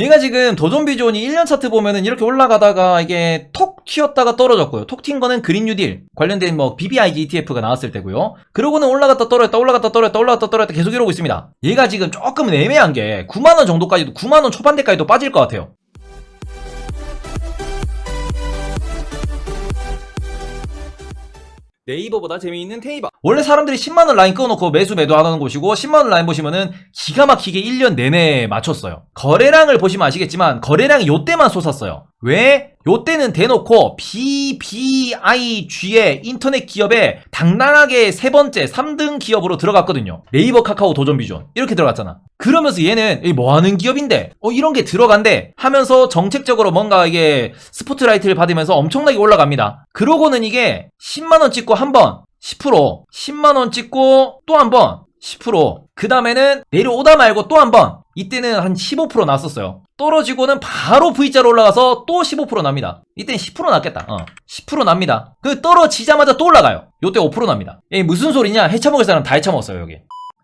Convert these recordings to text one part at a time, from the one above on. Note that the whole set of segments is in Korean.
얘가 지금 도전 비존이 1년 차트 보면은 이렇게 올라가다가 이게 톡 튀었다가 떨어졌고요. 톡 튄 거는 그린 뉴딜 관련된 뭐 BBIG ETF가 나왔을 때고요. 그러고는 올라갔다 떨어졌다 올라갔다 떨어졌다 올라갔다 떨어졌다 계속 이러고 있습니다. 얘가 지금 조금 애매한 게 9만 원 정도까지도 9만 원 초반대까지도 빠질 것 같아요. 네이버보다 재미있는 테이버. 원래 사람들이 10만원 라인 끊어놓고 매수 매도하는 곳이고, 10만원 라인 보시면은 기가 막히게 1년 내내 맞췄어요. 거래량을 보시면 아시겠지만, 거래량이 요때만 솟았어요. 왜? 요때는 대놓고 BBIG의 인터넷 기업에 당당하게 세 번째 3등 기업으로 들어갔거든요. 네이버 카카오 도전 비전. 이렇게 들어갔잖아. 그러면서 얘는 이뭐 하는 기업인데? 어, 이런 게 들어간대. 하면서 정책적으로 뭔가 이게 스포트라이트를 받으면서 엄청나게 올라갑니다. 그러고는 이게 10만 원 찍고 한 번, 10%, 10만 원 찍고 또 한 번, 10%. 그 다음에는 내려오다 말고 또 한 번. 이때는 한 15% 났었어요. 떨어지고는 바로 V자로 올라가서 또 15% 납니다. 이때는 10% 났겠다. 어. 10% 납니다. 그 떨어지자마자 또 올라가요. 요때 5% 납니다. 이게 무슨 소리냐? 해쳐먹을 사람 다 해쳐먹었어요, 여기.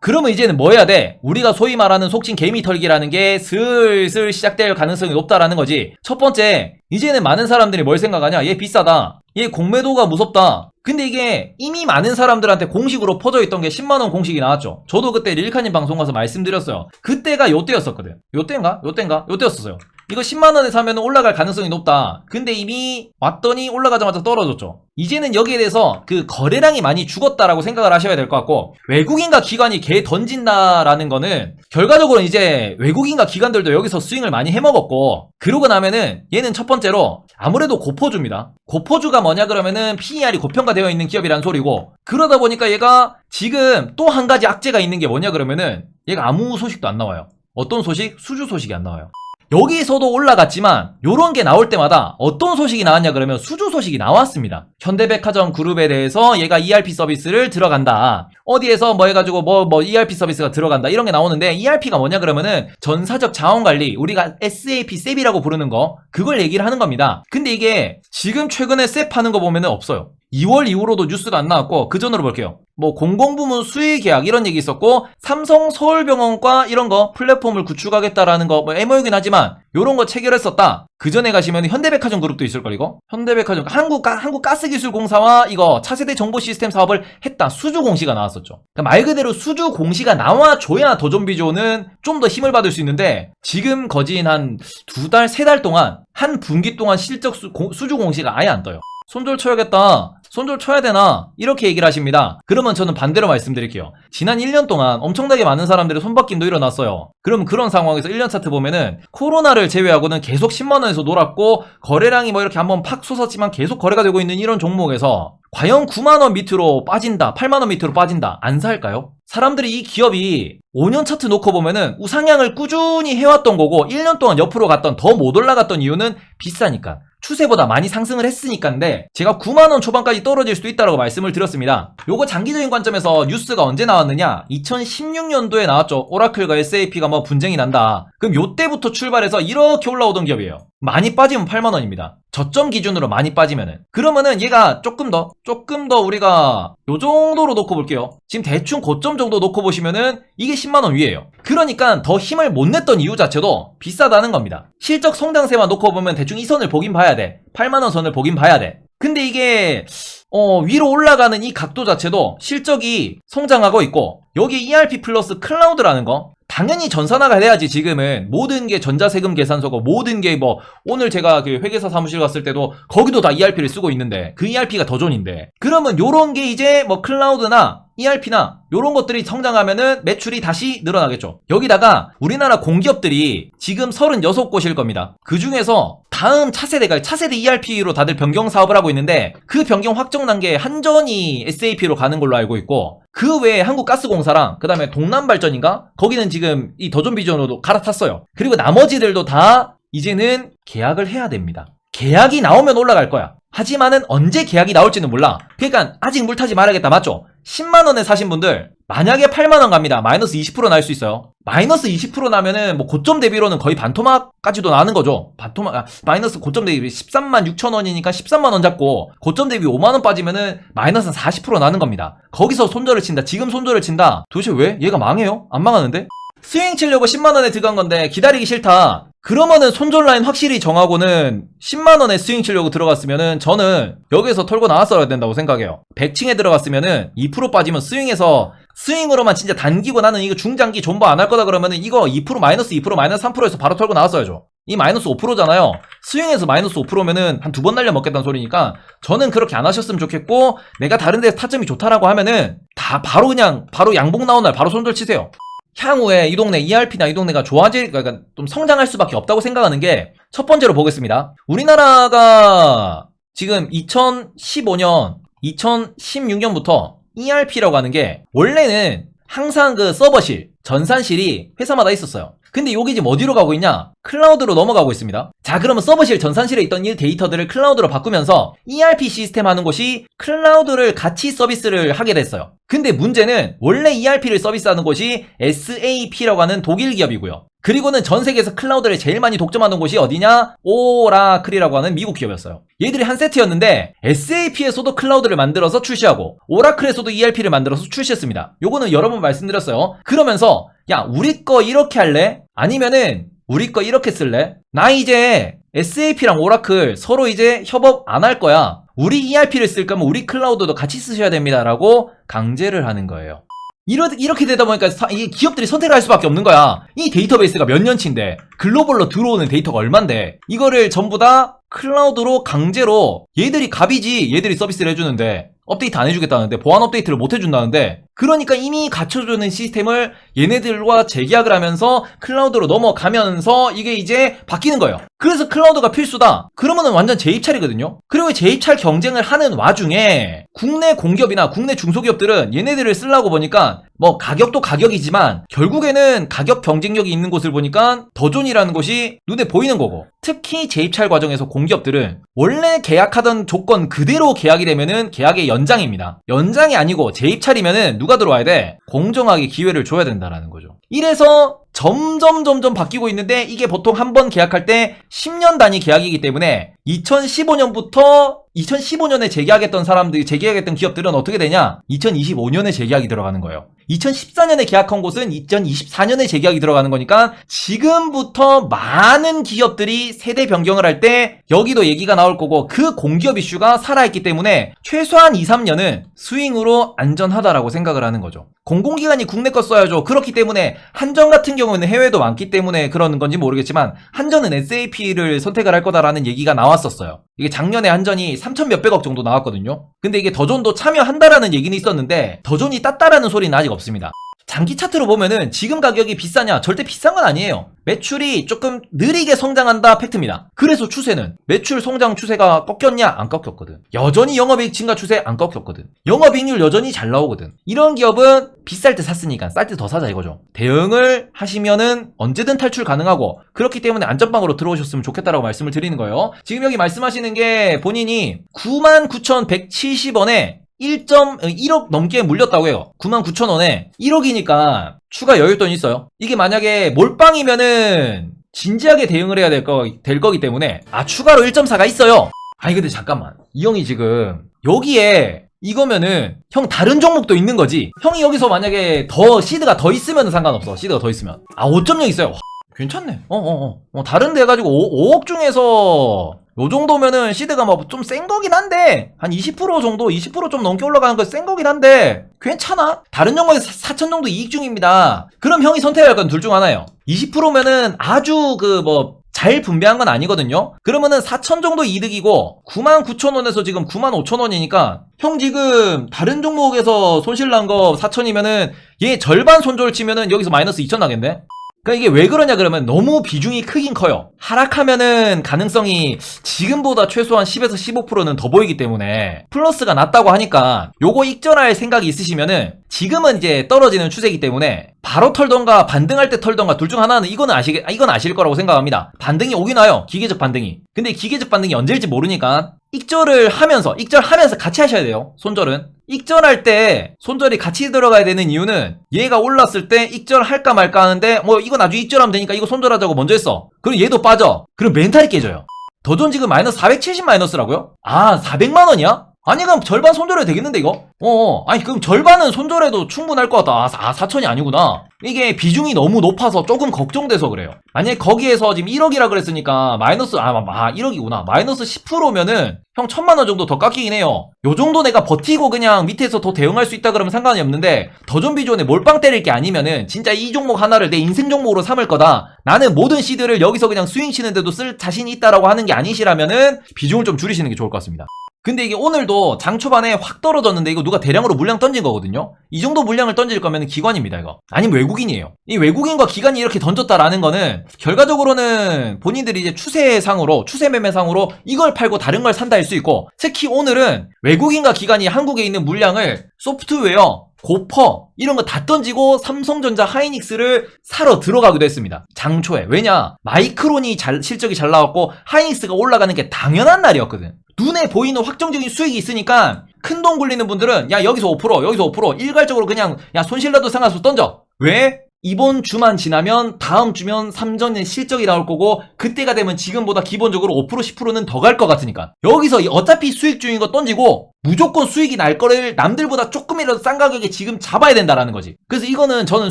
그러면 이제는 뭐 해야 돼? 우리가 소위 말하는 속칭 개미 털기라는 게 슬슬 시작될 가능성이 높다라는 거지. 첫 번째, 이제는 많은 사람들이 뭘 생각하냐? 얘 비싸다. 얘 공매도가 무섭다. 근데 이게 이미 많은 사람들한테 공식으로 퍼져 있던 게 10만원 공식이 나왔죠. 저도 그때 릴카님 방송 가서 말씀드렸어요. 그때가 요때였었거든. 요때인가? 요때인가? 요때였었어요. 이거 10만원에 사면 올라갈 가능성이 높다. 근데 이미 왔더니 올라가자마자 떨어졌죠. 이제는 여기에 대해서 그 거래량이 많이 죽었다라고 생각을 하셔야 될 것 같고, 외국인과 기관이 개 던진다라는 거는, 결과적으로 이제 외국인과 기관들도 여기서 스윙을 많이 해먹었고, 그러고 나면은 얘는 첫 번째로 아무래도 고포주입니다. 고포주가 뭐냐 그러면은 PER이 고평가되어 있는 기업이란 소리고, 그러다 보니까 얘가 지금 또 한 가지 악재가 있는 게 뭐냐 그러면은 얘가 아무 소식도 안 나와요. 어떤 소식? 수주 소식이 안 나와요. 여기서도 올라갔지만 요런 게 나올 때마다 어떤 소식이 나왔냐 그러면 수주 소식이 나왔습니다. 현대백화점 그룹에 대해서 얘가 ERP 서비스를 들어간다. 어디에서 뭐 해가지고 뭐뭐 ERP 서비스가 들어간다 이런 게 나오는데 ERP가 뭐냐 그러면은 전사적 자원 관리 우리가 SAP 셉이라고 부르는 거 그걸 얘기를 하는 겁니다. 근데 이게 지금 최근에 셉 하는 거 보면은 없어요. 2월 이후로도 뉴스가 안 나왔고 그 전으로 볼게요. 뭐 공공부문 수의 계약 이런 얘기 있었고 삼성 서울병원과 이런 거 플랫폼을 구축하겠다라는 거 뭐 MOU긴 하지만 요런 거 체결했었다. 그 전에 가시면 현대백화점 그룹도 있을 걸 이거. 현대백화점 한국 가, 한국 가스기술공사와 이거 차세대 정보 시스템 사업을 했다. 수주 공시가 나왔었죠. 그러니까 말 그대로 수주 공시가 나와줘야 도전비조는 좀 더 힘을 받을 수 있는데 지금 거진 한 두 달, 세 달 동안 한 분기 동안 실적 수, 공- 수주 공시가 아예 안 떠요. 손절 쳐야겠다. 손절 쳐야 되나? 이렇게 얘기를 하십니다. 그러면 저는 반대로 말씀드릴게요. 지난 1년 동안 엄청나게 많은 사람들의 손바뀜도 일어났어요. 그럼 그런 상황에서 1년 차트 보면은 코로나를 제외하고는 계속 10만원에서 놀았고 거래량이 뭐 이렇게 한번 팍 솟았지만 계속 거래가 되고 있는 이런 종목에서 과연 9만원 밑으로 빠진다, 8만원 밑으로 빠진다, 안 살까요? 사람들이 이 기업이 5년 차트 놓고 보면은 우상향을 꾸준히 해왔던 거고 1년 동안 옆으로 갔던 더 못 올라갔던 이유는 비싸니까. 추세보다 많이 상승을 했으니까인데 제가 9만원 초반까지 떨어질 수도 있다고 말씀을 드렸습니다. 요거 장기적인 관점에서 뉴스가 언제 나왔느냐? 2016년도에 나왔죠. 오라클과 SAP가 뭐 분쟁이 난다. 그럼 요때부터 출발해서 이렇게 올라오던 기업이에요. 많이 빠지면 8만원입니다. 저점 기준으로 많이 빠지면은. 그러면은 얘가 조금 더, 조금 더 우리가 요 정도로 놓고 볼게요. 지금 대충 고점 정도 놓고 보시면은 이게 10만원 위에요. 그러니까 더 힘을 못 냈던 이유 자체도 비싸다는 겁니다. 실적 성장세만 놓고 보면 대충 이 선을 보긴 봐야 돼. 8만원 선을 보긴 봐야 돼. 근데 이게 어, 위로 올라가는 이 각도 자체도 실적이 성장하고 있고 여기 ERP 플러스 클라우드라는 거 당연히 전산화가 돼야지 지금은 모든 게 전자세금 계산서고 모든 게 뭐 오늘 제가 그 회계사 사무실 갔을 때도 거기도 다 ERP를 쓰고 있는데 그 ERP가 더 존인데 그러면 요런 게 이제 뭐 클라우드나 ERP나 요런 것들이 성장하면은 매출이 다시 늘어나겠죠. 여기다가 우리나라 공기업들이 지금 36곳일 겁니다. 그 중에서 다음 차세대가 차세대 ERP로 다들 변경 사업을 하고 있는데 그 변경 확정 단계에 한전이 SAP로 가는 걸로 알고 있고 그 외에 한국가스공사랑 그 다음에 동남발전인가? 거기는 지금 이 더존비전으로 갈아탔어요. 그리고 나머지들도 다 이제는 계약을 해야 됩니다. 계약이 나오면 올라갈 거야. 하지만은 언제 계약이 나올지는 몰라. 그러니까 아직 물 타지 말아야겠다. 맞죠? 10만원에 사신 분들 만약에 8만원 갑니다. 마이너스 20%날 수 있어요. 마이너스 20% 나면은 뭐 고점 대비로는 거의 반토막까지도 나는 거죠. 반토막, 아, 마이너스 고점 대비 13만 6천 원이니까 13만원 잡고 고점 대비 5만원 빠지면은 마이너스 40% 나는 겁니다. 거기서 손절을 친다. 지금 손절을 친다. 도대체 왜? 얘가 망해요? 안 망하는데? 스윙 치려고 10만원에 들어간 건데 기다리기 싫다. 그러면은 손절 라인 확실히 정하고는 10만원에 스윙 치려고 들어갔으면은 저는 여기에서 털고 나왔어야 된다고 생각해요. 100층에 들어갔으면은 2% 빠지면 스윙에서 스윙으로만 진짜 단기고 나는 이거 중장기 존버 안 할 거다 그러면은 이거 2% 마이너스 2% 마이너스 3%에서 바로 털고 나왔어야죠. 이 마이너스 5%잖아요. 스윙에서 마이너스 5%면은 한 두 번 날려 먹겠다는 소리니까 저는 그렇게 안 하셨으면 좋겠고 내가 다른 데서 타점이 좋다라고 하면은 다 바로 그냥 바로 양봉 나온 날 바로 손절 치세요. 향후에 이 동네 ERP나 이 동네가 좋아질 그러니까 좀 성장할 수밖에 없다고 생각하는 게 첫 번째로 보겠습니다. 우리나라가 지금 2015년, 2016년부터 ERP라고 하는 게 원래는 항상 그 서버실, 전산실이 회사마다 있었어요. 근데 여기 지금 어디로 가고 있냐? 클라우드로 넘어가고 있습니다. 자, 그러면 서버실 전산실에 있던 이 데이터들을 클라우드로 바꾸면서 ERP 시스템 하는 곳이 클라우드를 같이 서비스를 하게 됐어요. 근데 문제는 원래 ERP를 서비스하는 곳이 SAP라고 하는 독일 기업이고요. 그리고는 전 세계에서 클라우드를 제일 많이 독점하는 곳이 어디냐? 오라클이라고 하는 미국 기업이었어요. 얘들이 한 세트였는데 SAP에서도 클라우드를 만들어서 출시하고 오라클에서도 ERP를 만들어서 출시했습니다. 요거는 여러 번 말씀드렸어요. 그러면서 야 우리 거 이렇게 할래? 아니면은 우리 거 이렇게 쓸래? 나 이제 SAP랑 오라클 서로 이제 협업 안 할 거야. 우리 ERP를 쓸 거면 우리 클라우드도 같이 쓰셔야 됩니다라고 강제를 하는 거예요. 이러, 이렇게 되다 보니까 사- 이 기업들이 선택을 할 수밖에 없는 거야. 이 데이터베이스가 몇 년치인데 글로벌로 들어오는 데이터가 얼만데 이거를 전부 다 클라우드로 강제로 얘들이 갑이지 얘들이 서비스를 해주는데 업데이트 안 해주겠다는데 보안 업데이트를 못 해준다는데 그러니까 이미 갖춰주는 시스템을 얘네들과 재계약을 하면서 클라우드로 넘어가면서 이게 이제 바뀌는 거예요. 그래서 클라우드가 필수다. 그러면은 완전 재입찰이거든요. 그리고 재입찰 경쟁을 하는 와중에 국내 공기업이나 국내 중소기업들은 얘네들을 쓰려고 보니까 뭐 가격도 가격이지만 결국에는 가격 경쟁력이 있는 곳을 보니까 더존이라는 곳이 눈에 보이는 거고 특히 재입찰 과정에서 공기업들은 원래 계약하던 조건 그대로 계약이 되면은 계약의 연장입니다. 연장이 아니고 재입찰이면은 누가 들어와야 돼? 공정하게 기회를 줘야 된다라는 거죠. 이래서 점점 점점 바뀌고 있는데 이게 보통 한 번 계약할 때 10년 단위 계약이기 때문에 2015년부터 2015년에 재계약했던 사람들이 재계약했던 기업들은 어떻게 되냐? 2025년에 재계약이 들어가는 거예요. 2014년에 계약한 곳은 2024년에 재계약이 들어가는 거니까 지금부터 많은 기업들이 세대 변경을 할 때 여기도 얘기가 나올 거고 그 공기업 이슈가 살아있기 때문에 최소한 2, 3년은 스윙으로 안전하다라고 생각을 하는 거죠. 공공기관이 국내 거 써야죠. 그렇기 때문에 한전 같은 경우에는 해외도 많기 때문에 그러는 건지 모르겠지만 한전은 SAP를 선택을 할 거다라는 얘기가 나왔었어요. 이게 작년에 한전이 3천 몇백억 정도 나왔거든요. 근데 이게 더존도 참여한다라는 얘기는 있었는데 더존이 땄다라는 소리는 아직 없습니다. 장기 차트로 보면은 지금 가격이 비싸냐? 절대 비싼 건 아니에요. 매출이 조금 느리게 성장한다 팩트입니다. 그래서 추세는 매출 성장 추세가 꺾였냐? 안 꺾였거든. 여전히 영업이익 증가 추세 안 꺾였거든. 영업이익률 여전히 잘 나오거든. 이런 기업은 비쌀 때 샀으니까 쌀 때 더 사자 이거죠. 대응을 하시면은 언제든 탈출 가능하고 그렇기 때문에 안전방으로 들어오셨으면 좋겠다라고 말씀을 드리는 거예요. 지금 여기 말씀하시는 게 본인이 99,170원에 1.1억 넘게 물렸다고 해요. 99,000원에 1억이니까 추가 여윳돈이 있어요. 이게 만약에 몰빵이면은 진지하게 대응을 해야 될, 거, 될 거기 때문에 아 추가로 1.4가 있어요. 아니 근데 잠깐만 이 형이 지금 여기에 이거면은 형 다른 종목도 있는 거지. 형이 여기서 만약에 더 시드가 더 있으면 상관없어. 시드가 더 있으면 아 5.0 있어요. 괜찮네. 어어어. 어, 다른 데 해가지고 5, 억 중에서 요 정도면은 시드가 뭐 좀 센 거긴 한데 한 20% 정도 20%좀 넘게 올라가는 거 센 거긴 한데 괜찮아. 다른 종목에서 4천 정도 이익 중입니다. 그럼 형이 선택할 건 둘 중 하나예요. 20%면은 아주 그뭐 잘 분배한 건 아니거든요. 그러면은 4천 정도 이득이고 9만 9천 원에서 지금 9만 5천 원이니까 형 지금 다른 종목에서 손실 난 거 4천이면은 얘 절반 손절 치면은 여기서 마이너스 2천 나겠네. 그러니까 이게 왜 그러냐 그러면 너무 비중이 크긴 커요. 하락하면은 가능성이 지금보다 최소한 10에서 15%는 더 보이기 때문에 플러스가 낮다고 하니까 요거 익절할 생각이 있으시면은 지금은 이제 떨어지는 추세이기 때문에 바로 털던가 반등할 때 털던가 둘 중 하나는 이거는 아시 이건 아실 거라고 생각합니다. 반등이 오긴 와요. 기계적 반등이. 근데 기계적 반등이 언제일지 모르니까 익절을 하면서 익절하면서 같이 하셔야 돼요. 손절은. 익절할 때 손절이 같이 들어가야 되는 이유는 얘가 올랐을 때 익절할까 말까 하는데 뭐 이거 나중에 익절하면 되니까 이거 손절하자고 먼저 했어. 그럼 얘도 빠져. 그럼 멘탈이 깨져요. 더존 지금 마이너스 470 마이너스라고요? 아 400만 원이야? 아니 그럼 절반 손절해도 되겠는데 이거? 어 아니 그럼 절반은 손절해도 충분할 것 같다. 아, 사- 아 4천이 아니구나. 이게 비중이 너무 높아서 조금 걱정돼서 그래요. 만약에 거기에서 지금 1억이라 그랬으니까 마이너스 아, 아 1억이구나. 마이너스 10%면은 형 천만 원 정도 더 깎이긴 해요. 요 정도 내가 버티고 그냥 밑에서 더 대응할 수 있다 그러면 상관이 없는데 더존비존에 몰빵 때릴 게 아니면은 진짜 이 종목 하나를 내 인생 종목으로 삼을 거다. 나는 모든 시드를 여기서 그냥 스윙 치는데도 쓸 자신이 있다라고 하는 게 아니시라면은 비중을 좀 줄이시는 게 좋을 것 같습니다 근데 이게 오늘도 장 초반에 확 떨어졌는데 이거 누가 대량으로 물량 던진 거거든요? 이 정도 물량을 던질 거면 기관입니다, 이거. 아니면 외국인이에요. 이 외국인과 기관이 이렇게 던졌다라는 거는 결과적으로는 본인들이 이제 추세상으로, 추세 매매상으로 이걸 팔고 다른 걸 산다 할 수 있고 특히 오늘은 외국인과 기관이 한국에 있는 물량을 소프트웨어, 고퍼 이런 거 다 던지고 삼성전자 하이닉스를 사러 들어가기도 했습니다. 장초에. 왜냐? 마이크론이 잘, 실적이 잘 나왔고 하이닉스가 올라가는 게 당연한 날이었거든. 눈에 보이는 확정적인 수익이 있으니까 큰 돈 굴리는 분들은 야 여기서 5% 여기서 5% 일괄적으로 그냥 야 손실라도 상관없어 던져. 왜? 이번 주만 지나면 다음 주면 삼전의 실적이 나올 거고 그때가 되면 지금보다 기본적으로 5% 10%는 더 갈 것 같으니까 여기서 이 어차피 수익 중인 거 던지고 무조건 수익이 날 거를 남들보다 조금이라도 싼 가격에 지금 잡아야 된다라는 거지. 그래서 이거는 저는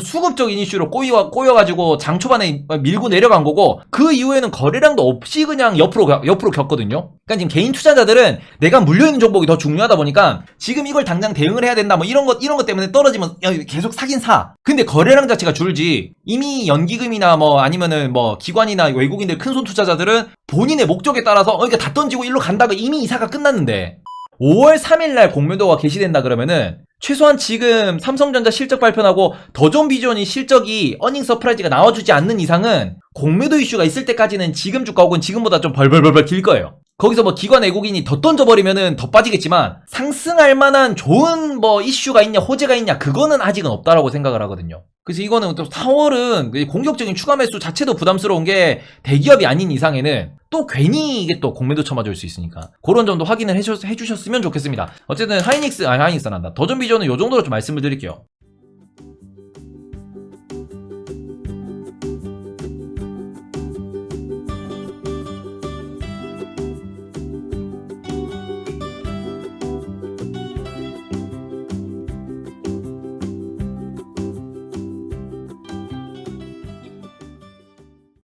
수급적인 이슈로 꼬여 꼬여가지고 장 초반에 밀고 내려간 거고 그 이후에는 거래량도 없이 그냥 옆으로 가- 옆으로 겼거든요. 그러니까 지금 개인 투자자들은 내가 물려 있는 종목이 더 중요하다 보니까 지금 이걸 당장 대응을 해야 된다 뭐 이런 것 이런 것 때문에 떨어지면 야, 계속 사긴 사. 근데 거래량 자체가 줄지 이미 연기금이나 뭐 아니면은 뭐 기관이나 외국인들 큰 손 투자자들은 본인의 목적에 따라서 어, 그러니까 다 던지고 일로 간다가 이미 이사가 끝났는데 5월 3일날 공매도가 개시된다 그러면은 최소한 지금 삼성전자 실적 발표나고 더존 비전이 실적이 어닝 서프라이즈가 나와주지 않는 이상은 공매도 이슈가 있을 때까지는 지금 주가 혹은 지금보다 좀 벌벌벌벌 길 거예요. 거기서 뭐 기관 외국인이 더 던져버리면은 더 빠지겠지만 상승할 만한 좋은 뭐 이슈가 있냐 호재가 있냐 그거는 아직은 없다라고 생각을 하거든요. 그래서 이거는 또 4월은 공격적인 추가 매수 자체도 부담스러운 게 대기업이 아닌 이상에는 또 괜히 이게 또 공매도 쳐맞을 수 있으니까 그런 점도 확인을 해주셨, 해주셨으면 좋겠습니다. 어쨌든 하이닉스 아니 하이닉스 난다. 더존 비전은 요 정도로 좀 말씀을 드릴게요.